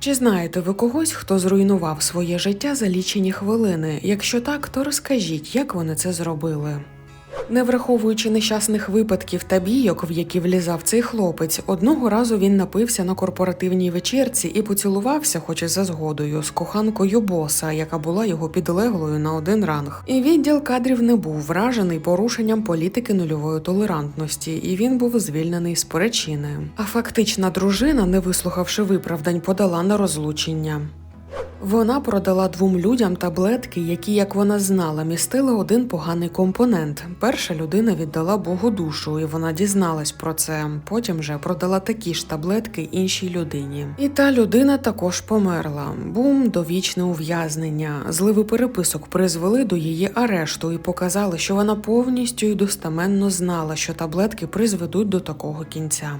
Чи знаєте ви когось, хто зруйнував своє життя за лічені хвилини? Якщо так, то розкажіть, як вони це зробили. Не враховуючи нещасних випадків та бійок, в які влізав цей хлопець, одного разу він напився на корпоративній вечірці і поцілувався, хоч і за згодою, з коханкою боса, яка була його підлеглою на один ранг. І відділ кадрів не був вражений порушенням політики нульової толерантності, і він був звільнений з перечини. А фактична дружина, не вислухавши виправдань, подала на розлучення. Вона продала двом людям таблетки, які, як вона знала, містили один поганий компонент. Перша людина віддала Богу душу, і вона дізналась про це. Потім же продала такі ж таблетки іншій людині. І та людина також померла. Бум, довічне ув'язнення. Зливи переписок призвели до її арешту і показали, що вона повністю і достеменно знала, що таблетки призведуть до такого кінця.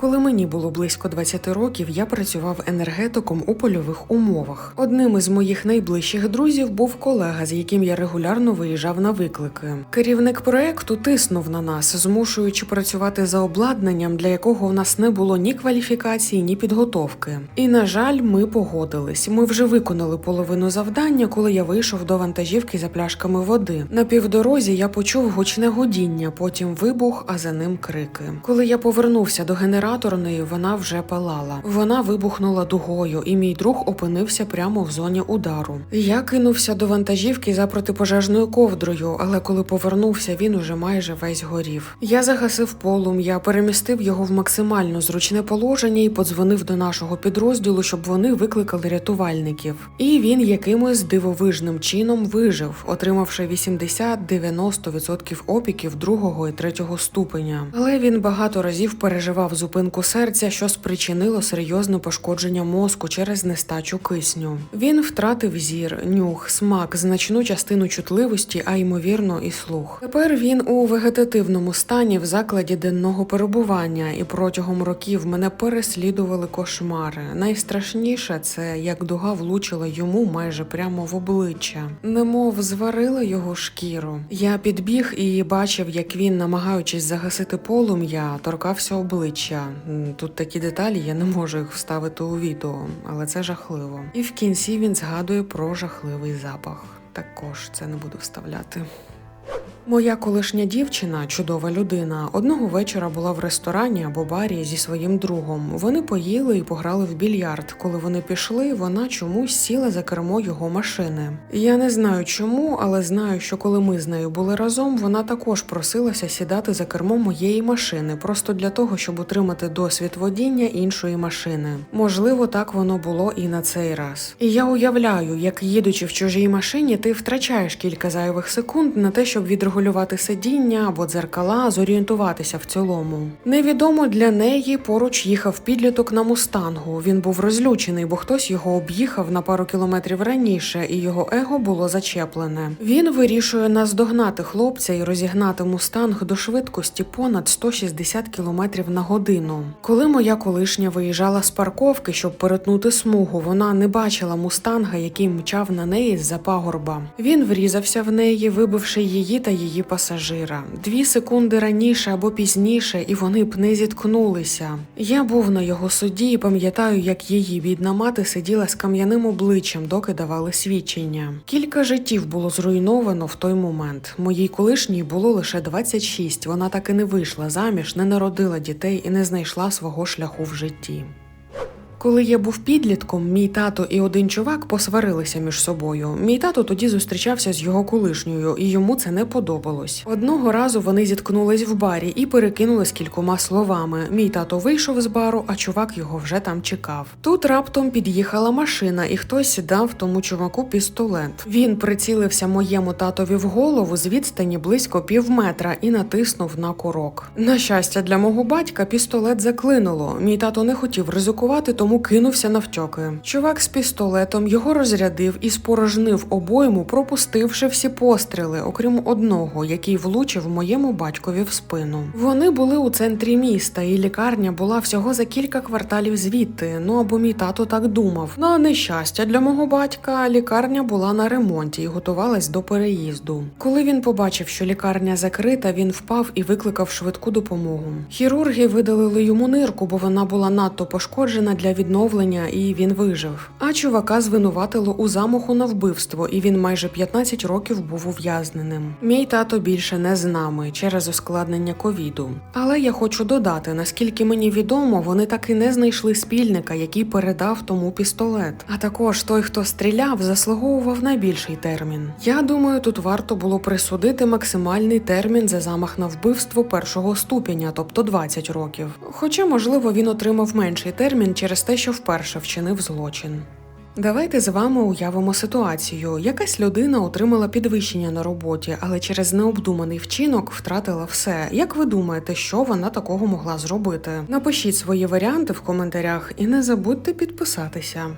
Коли мені було близько 20 років, я працював енергетиком у польових умовах. Одним із моїх найближчих друзів був колега, з яким я регулярно виїжджав на виклики. Керівник проекту тиснув на нас, змушуючи працювати за обладнанням, для якого в нас не було ні кваліфікації, ні підготовки. І на жаль, ми погодились. Ми вже виконали половину завдання, коли я вийшов до вантажівки за пляшками води. На півдорозі я почув гучне гудіння, потім вибух, а за ним крики. Коли я повернувся до генераторної, вона вже палала. Вона вибухнула дугою, і мій друг опинився прямо в зоні удару. Я кинувся до вантажівки за протипожежною ковдрою, але коли повернувся, він уже майже весь горів. Я загасив полум'я, перемістив його в максимально зручне положення і подзвонив до нашого підрозділу, щоб вони викликали рятувальників. І він якимось дивовижним чином вижив, отримавши 80-90% опіків другого і третього ступеня. Але він багато разів переживав зупинку серця, що спричинило серйозне пошкодження мозку через нестачу кисню. Він втратив зір, нюх, смак, значну частину чутливості, а ймовірно, і слух. Тепер він у вегетативному стані в закладі денного перебування, і протягом років мене переслідували кошмари. Найстрашніше це як дуга влучила йому майже прямо в обличчя, немов зварила його шкіру. Я підбіг і бачив, як він, намагаючись загасити полум'я, торкався обличчя. Тут такі деталі, я не можу їх вставити у відео, але це жахливо. І в кінці він згадує про жахливий запах. Також це не буду вставляти. Моя колишня дівчина, чудова людина, одного вечора була в ресторані або барі зі своїм другом. Вони поїли і пограли в більярд. Коли вони пішли, вона чомусь сіла за кермо його машини. Я не знаю чому, але знаю, що коли ми з нею були разом, вона також просилася сідати за кермо моєї машини, просто для того, щоб отримати досвід водіння іншої машини. Можливо, так воно було і на цей раз. І я уявляю, як їдучи в чужій машині, ти втрачаєш кілька зайвих секунд на те, щоб відрегулювати сидіння або дзеркала, зорієнтуватися в цілому. Невідомо для неї поруч їхав підліток на мустангу. Він був розлючений, бо хтось його об'їхав на пару кілометрів раніше, і його его було зачеплене. Він вирішує наздогнати хлопця і розігнати мустанг до швидкості понад 160 км на годину. Коли моя колишня виїжджала з парковки, щоб перетнути смугу, вона не бачила мустанга, який мчав на неї з-за пагорба. Він врізався в неї, вибивши її та її пасажира. Дві секунди раніше або пізніше, і вони б не зіткнулися. Я був на його суді і пам'ятаю, як її бідна мати сиділа з кам'яним обличчям, доки давали свідчення. Кілька життів було зруйновано в той момент. Моїй колишній було лише 26, Вона так і не вийшла заміж, не народила дітей і не знайшла свого шляху в житті. Коли я був підлітком, мій тато і один чувак посварилися між собою. Мій тато тоді зустрічався з його колишньою, і йому це не подобалось. Одного разу вони зіткнулись в барі і перекинулись кількома словами. Мій тато вийшов з бару, а чувак його вже там чекав. Тут раптом під'їхала машина, і хтось дав тому чуваку пістолет. Він прицілився моєму татові в голову з відстані близько пів метра і натиснув на курок. На щастя, для мого батька пістолет заклинуло. Мій тато не хотів ризикувати, тому кинувся навтьоки. Чувак з пістолетом його розрядив і спорожнив обойму, пропустивши всі постріли, окрім одного, який влучив моєму батькові в спину. Вони були у центрі міста, і лікарня була всього за кілька кварталів звідти. Ну або мій тато так думав. На нещастя для мого батька лікарня була на ремонті і готувалась до переїзду. Коли він побачив, що лікарня закрита, він впав і викликав швидку допомогу. Хірурги видалили йому нирку, бо вона була надто пошкоджена для відновлення, і він вижив. А чувака звинуватило у замаху на вбивство, і він майже 15 років був ув'язненим. Мій тато більше не з нами через ускладнення ковіду. Але я хочу додати, наскільки мені відомо, вони так і не знайшли спільника, який передав тому пістолет. А також той, хто стріляв, заслуговував на більший термін. Я думаю, тут варто було присудити максимальний термін за замах на вбивство першого ступеня, тобто 20 років. Хоча, можливо, він отримав менший термін через те, що вперше вчинив злочин. Давайте з вами уявимо ситуацію. Якась людина отримала підвищення на роботі, але через необдуманий вчинок втратила все. Як ви думаєте, що вона такого могла зробити? Напишіть свої варіанти в коментарях і не забудьте підписатися.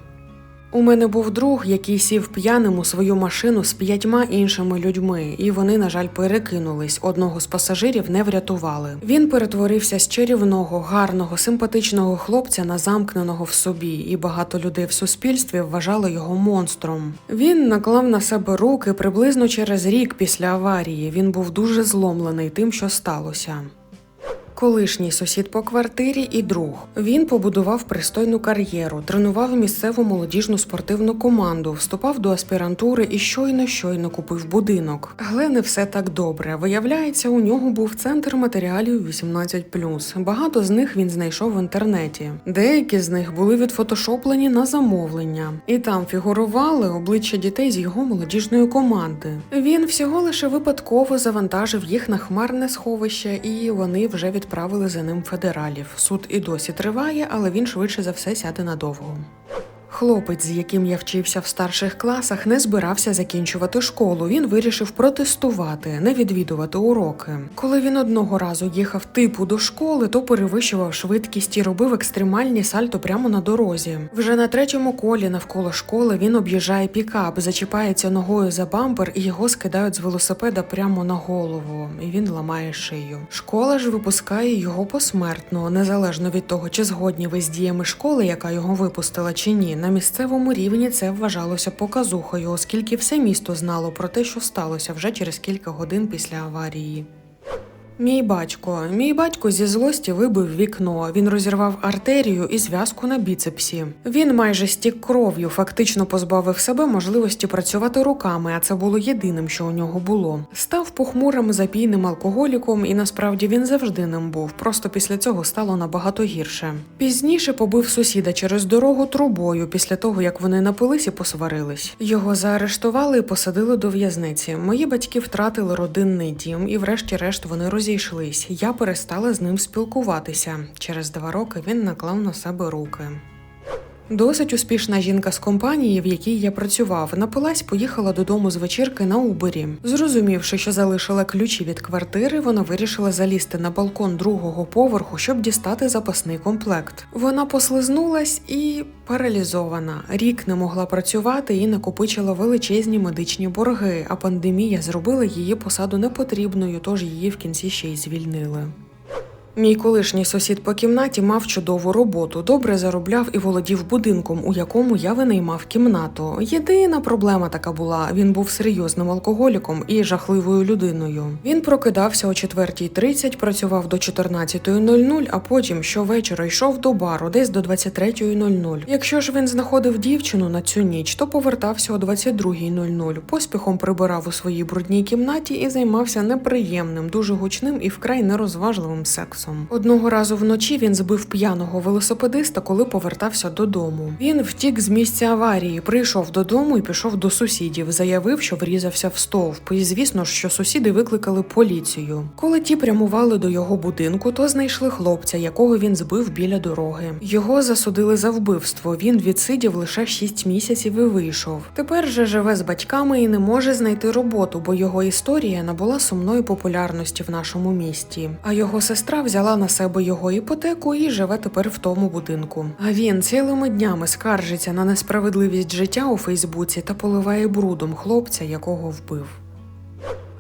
У мене був друг, який сів п'яним у свою машину з п'ятьма іншими людьми, і вони, на жаль, перекинулись. Одного з пасажирів не врятували. Він перетворився з чарівного, гарного, симпатичного хлопця на замкненого в собі, і багато людей в суспільстві вважали його монстром. Він наклав на себе руки приблизно через рік після аварії. Він був дуже зломлений тим, що сталося. Колишній сусід по квартирі і друг. Він побудував пристойну кар'єру, тренував місцеву молодіжну спортивну команду, вступав до аспірантури і щойно щойно купив будинок. Але не все так добре. Виявляється, у нього був центр матеріалів 18+. Багато з них він знайшов в інтернеті. Деякі з них були відфотошоплені на замовлення, і там фігурували обличчя дітей з його молодіжної команди. Він всього лише випадково завантажив їх на хмарне сховище, і вони вже відправили за ним федералів. Суд і досі триває, але він швидше за все сяде надовго. Хлопець, з яким я вчився в старших класах, не збирався закінчувати школу. Він вирішив протестувати, не відвідувати уроки. Коли він одного разу їхав типу до школи, то перевищував швидкість і робив екстремальні сальто прямо на дорозі. Вже на третьому колі навколо школи він об'їжджає пікап, зачіпається ногою за бампер і його скидають з велосипеда прямо на голову, і він ламає шию. Школа ж випускає його посмертно, незалежно від того, чи згодні ви з діями школи, яка його випустила, чи ні. На місцевому рівні це вважалося показухою, оскільки все місто знало про те, що сталося вже через кілька годин після аварії. Мій батько. Мій батько зі злості вибив вікно. Він розірвав артерію і зв'язку на біцепсі. Він майже стік кров'ю, фактично позбавив себе можливості працювати руками, а це було єдиним, що у нього було. Став похмурим запійним алкоголіком, і насправді він завжди ним був. Просто після цього стало набагато гірше. Пізніше побив сусіда через дорогу трубою після того, як вони напились і посварились. Його заарештували і посадили до в'язниці. Мої батьки втратили родинний дім, і, врешті-решт, вони розійшлись. Я перестала з ним спілкуватися. Через два роки він наклав на себе руки. Досить успішна жінка з компанії, в якій я працював, напилась, поїхала додому з вечірки на Убері. Зрозумівши, що залишила ключі від квартири, вона вирішила залізти на балкон другого поверху, щоб дістати запасний комплект. Вона послизнулась і паралізована. Рік не могла працювати і накопичила величезні медичні борги. А пандемія зробила її посаду непотрібною, тож її в кінці ще й звільнили. Мій колишній сусід по кімнаті мав чудову роботу, добре заробляв і володів будинком, у якому я винаймав кімнату. Єдина проблема така була: він був серйозним алкоголіком і жахливою людиною. Він прокидався о 4.30, працював до 14.00, а потім щовечора йшов до бару, десь до 23.00. Якщо ж він знаходив дівчину на цю ніч, то повертався о 22.00, поспіхом прибирав у своїй брудній кімнаті і займався неприємним, дуже гучним і вкрай нерозважливим сексом. Одного разу вночі він збив п'яного велосипедиста, коли повертався додому. Він втік з місця аварії, прийшов додому і пішов до сусідів. Заявив, що врізався в стовп. І звісно ж, що сусіди викликали поліцію. Коли ті прямували до його будинку, то знайшли хлопця, якого він збив біля дороги. Його засудили за вбивство. Він відсидів лише 6 місяців і вийшов. Тепер же живе з батьками і не може знайти роботу, бо його історія набула сумної популярності в нашому місті. А його сестра взяла на себе його іпотеку і живе тепер в тому будинку. А він цілими днями скаржиться на несправедливість життя у Фейсбуці та поливає брудом хлопця, якого вбив.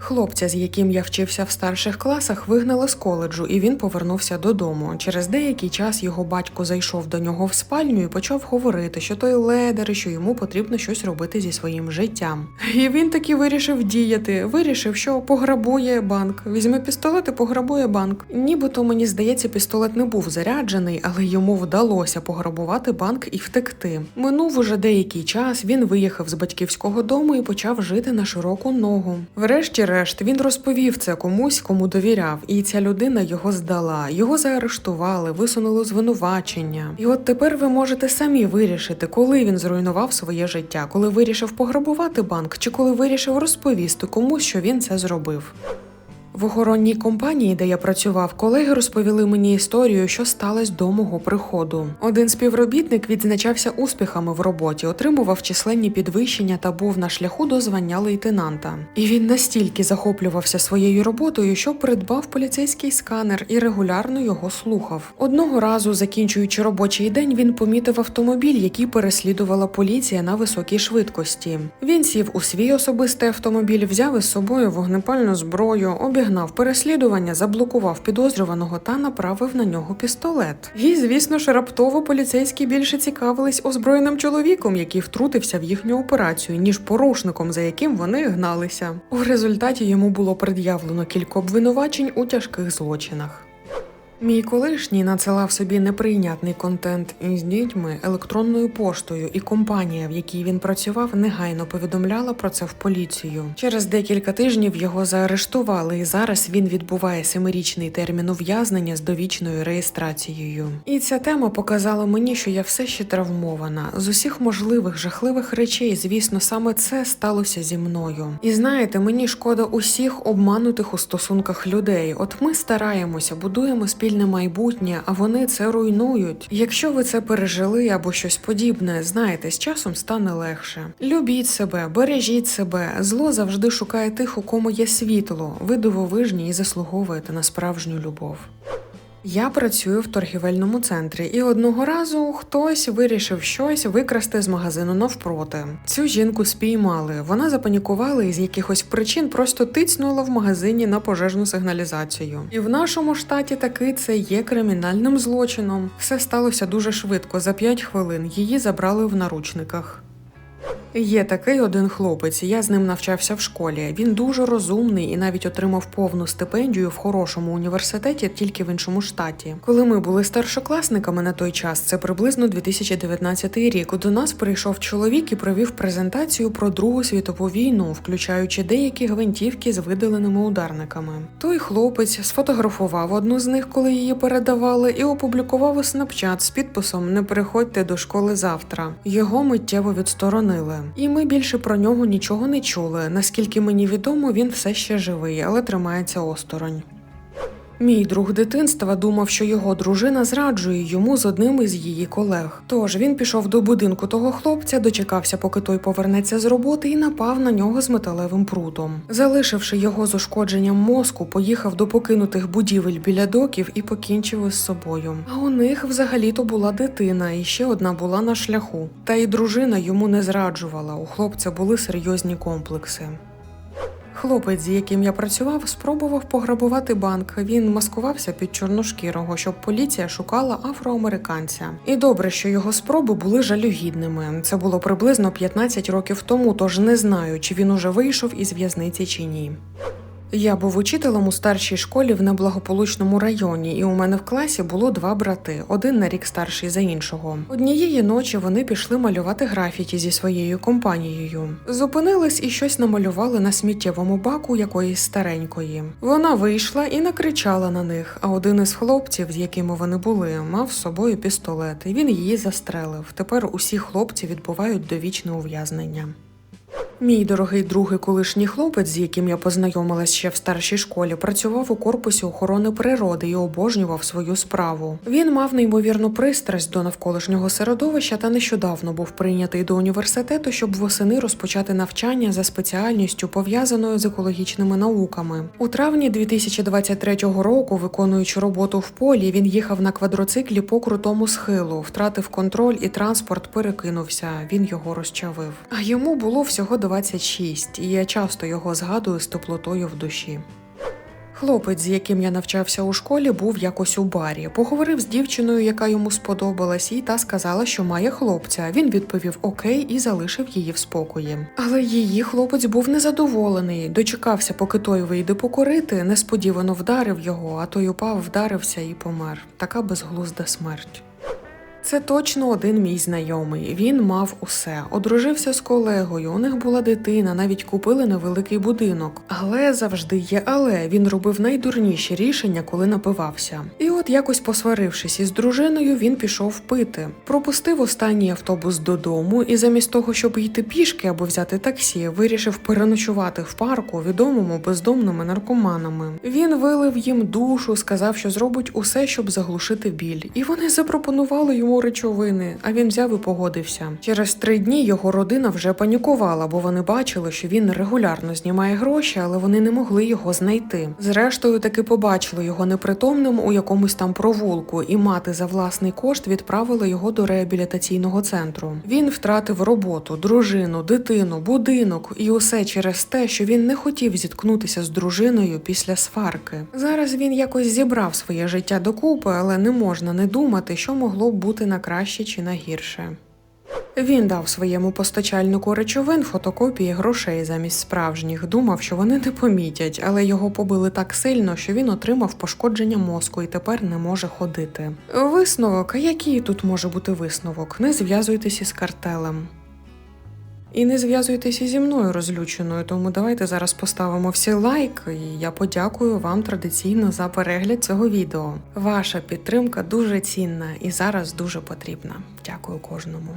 Хлопця, з яким я вчився в старших класах, вигнали з коледжу, і він повернувся додому. Через деякий час його батько зайшов до нього в спальню і почав говорити, що той ледер, що йому потрібно щось робити зі своїм життям. І він таки вирішив діяти. Вирішив, що пограбує банк. Візьме пістолет і пограбує банк. Нібито мені здається, пістолет не був заряджений, але йому вдалося пограбувати банк і втекти. Минув уже деякий час. Він виїхав з батьківського дому і почав жити на широку ногу. Врешті-решт він розповів це комусь, кому довіряв, і ця людина його здала. Його заарештували, висунули звинувачення. І от тепер ви можете самі вирішити, коли він зруйнував своє життя, коли вирішив пограбувати банк, чи коли вирішив розповісти комусь, що він це зробив. В охоронній компанії, де я працював, колеги розповіли мені історію, що сталося до мого приходу. Один співробітник відзначався успіхами в роботі, отримував численні підвищення та був на шляху до звання лейтенанта. І він настільки захоплювався своєю роботою, що придбав поліцейський сканер і регулярно його слухав. Одного разу, закінчуючи робочий день, він помітив автомобіль, який переслідувала поліція на високій швидкості. Він сів у свій особистий автомобіль, взяв із собою вогнепальну зброю, обігнав переслідування, заблокував підозрюваного та направив на нього пістолет. І, звісно ж, раптово поліцейські більше цікавились озброєним чоловіком, який втрутився в їхню операцію, ніж порушником, за яким вони гналися. У результаті йому було пред'явлено кілька обвинувачень у тяжких злочинах. Мій колишній надсилав собі неприйнятний контент із дітьми електронною поштою, і компанія, в якій він працював, негайно повідомляла про це в поліцію. Через декілька тижнів його заарештували, і зараз він відбуває семирічний термін ув'язнення з довічною реєстрацією. І ця тема показала мені, що я все ще травмована. З усіх можливих жахливих речей, звісно, саме це сталося зі мною. І знаєте, мені шкода усіх обманутих у стосунках людей. От ми стараємося, будуємо спільне майбутнє, а вони це руйнують. Якщо ви це пережили або щось подібне, знаєте, з часом стане легше. Любіть себе, бережіть себе. Зло завжди шукає тих, у кому є світло. Ви дивовижні і заслуговуєте на справжню любов. Я працюю в торгівельному центрі, і одного разу хтось вирішив щось викрасти з магазину навпроти. Цю жінку спіймали. Вона запанікувала і з якихось причин просто тицнула в магазині на пожежну сигналізацію. І в нашому штаті таки це є кримінальним злочином. Все сталося дуже швидко. За 5 хвилин її забрали в наручниках. Є такий один хлопець, я з ним навчався в школі. Він дуже розумний і навіть отримав повну стипендію в хорошому університеті, тільки в іншому штаті. Коли ми були старшокласниками на той час, це приблизно 2019 рік. До нас прийшов чоловік і провів презентацію про Другу світову війну, включаючи деякі гвинтівки з видаленими ударниками. Той хлопець сфотографував одну з них, коли її передавали, і опублікував у Snapchat з підписом Не приходьте до школи завтра. Його миттєво відсторонили. І ми більше про нього нічого не чули. Наскільки мені відомо, він все ще живий, але тримається осторонь. Мій друг дитинства думав, що його дружина зраджує йому з одним із її колег. Тож він пішов до будинку того хлопця, дочекався, поки той повернеться з роботи, і напав на нього з металевим прутом. Залишивши його з ушкодженням мозку, поїхав до покинутих будівель біля доків і покінчив із собою. А у них взагалі-то була дитина, і ще одна була на шляху. Та й дружина йому не зраджувала. У хлопця були серйозні комплекси. Хлопець, з яким я працював, спробував пограбувати банк. Він маскувався під чорношкірого, щоб поліція шукала афроамериканця. І добре, що його спроби були жалюгідними. Це було приблизно 15 років тому, тож не знаю, чи він уже вийшов із в'язниці чи ні. Я був учителем у старшій школі в неблагополучному районі, і у мене в класі було два брати, один на рік старший за іншого. Однієї ночі вони пішли малювати графіті зі своєю компанією. Зупинились і щось намалювали на сміттєвому баку якоїсь старенької. Вона вийшла і накричала на них. А один із хлопців, з якими вони були, мав з собою пістолет, і він її застрелив. Тепер усі хлопці відбувають довічне ув'язнення. Мій дорогий друг і колишній хлопець, з яким я познайомилась ще в старшій школі, працював у корпусі охорони природи і обожнював свою справу. Він мав неймовірну пристрасть до навколишнього середовища та нещодавно був прийнятий до університету, щоб восени розпочати навчання за спеціальністю, пов'язаною з екологічними науками. У травні 2023 року, виконуючи роботу в полі, він їхав на квадроциклі по крутому схилу, втратив контроль і транспорт перекинувся. Він його розчавив. А йому було всього 26, і я часто його згадую з теплотою в душі. Хлопець, з яким я навчався у школі, був якось у барі. Поговорив з дівчиною, яка йому сподобалась, і та сказала, що має хлопця. Він відповів окей і залишив її в спокої. Але її хлопець був незадоволений. Дочекався, поки той вийде покорити, несподівано вдарив його, а той упав, вдарився і помер. Така безглузда смерть. Це точно один мій знайомий. Він мав усе. Одружився з колегою. У них була дитина, навіть купили невеликий будинок. Але завжди є але. Він робив найдурніші рішення, коли напивався. І от якось посварившись із дружиною, він пішов пити. Пропустив останній автобус додому, і замість того, щоб йти пішки або взяти таксі, вирішив переночувати в парку відомому бездомними наркоманами. Він вилив їм душу, сказав, що зробить усе, щоб заглушити біль. І вони запропонували йому речовини, а він взяв і погодився. Через три дні його родина вже панікувала, бо вони бачили, що він регулярно знімає гроші, але вони не могли його знайти. Зрештою, таки побачили його непритомним у якомусь там провулку, і мати за власний кошт відправила його до реабілітаційного центру. Він втратив роботу, дружину, дитину, будинок і усе через те, що він не хотів зіткнутися з дружиною після сварки. Зараз він якось зібрав своє життя докупи, але не можна не думати, що могло б бути на краще чи на гірше. Він дав своєму постачальнику речовин фотокопії грошей замість справжніх. Думав, що вони не помітять, але його побили так сильно, що він отримав пошкодження мозку і тепер не може ходити. Висновок, який тут може бути висновок? Не зв'язуйтеся з картелем. І не зв'язуйтеся зі мною розлюченою, тому давайте зараз поставимо всі лайк, і я подякую вам традиційно за перегляд цього відео. Ваша підтримка дуже цінна і зараз дуже потрібна. Дякую кожному.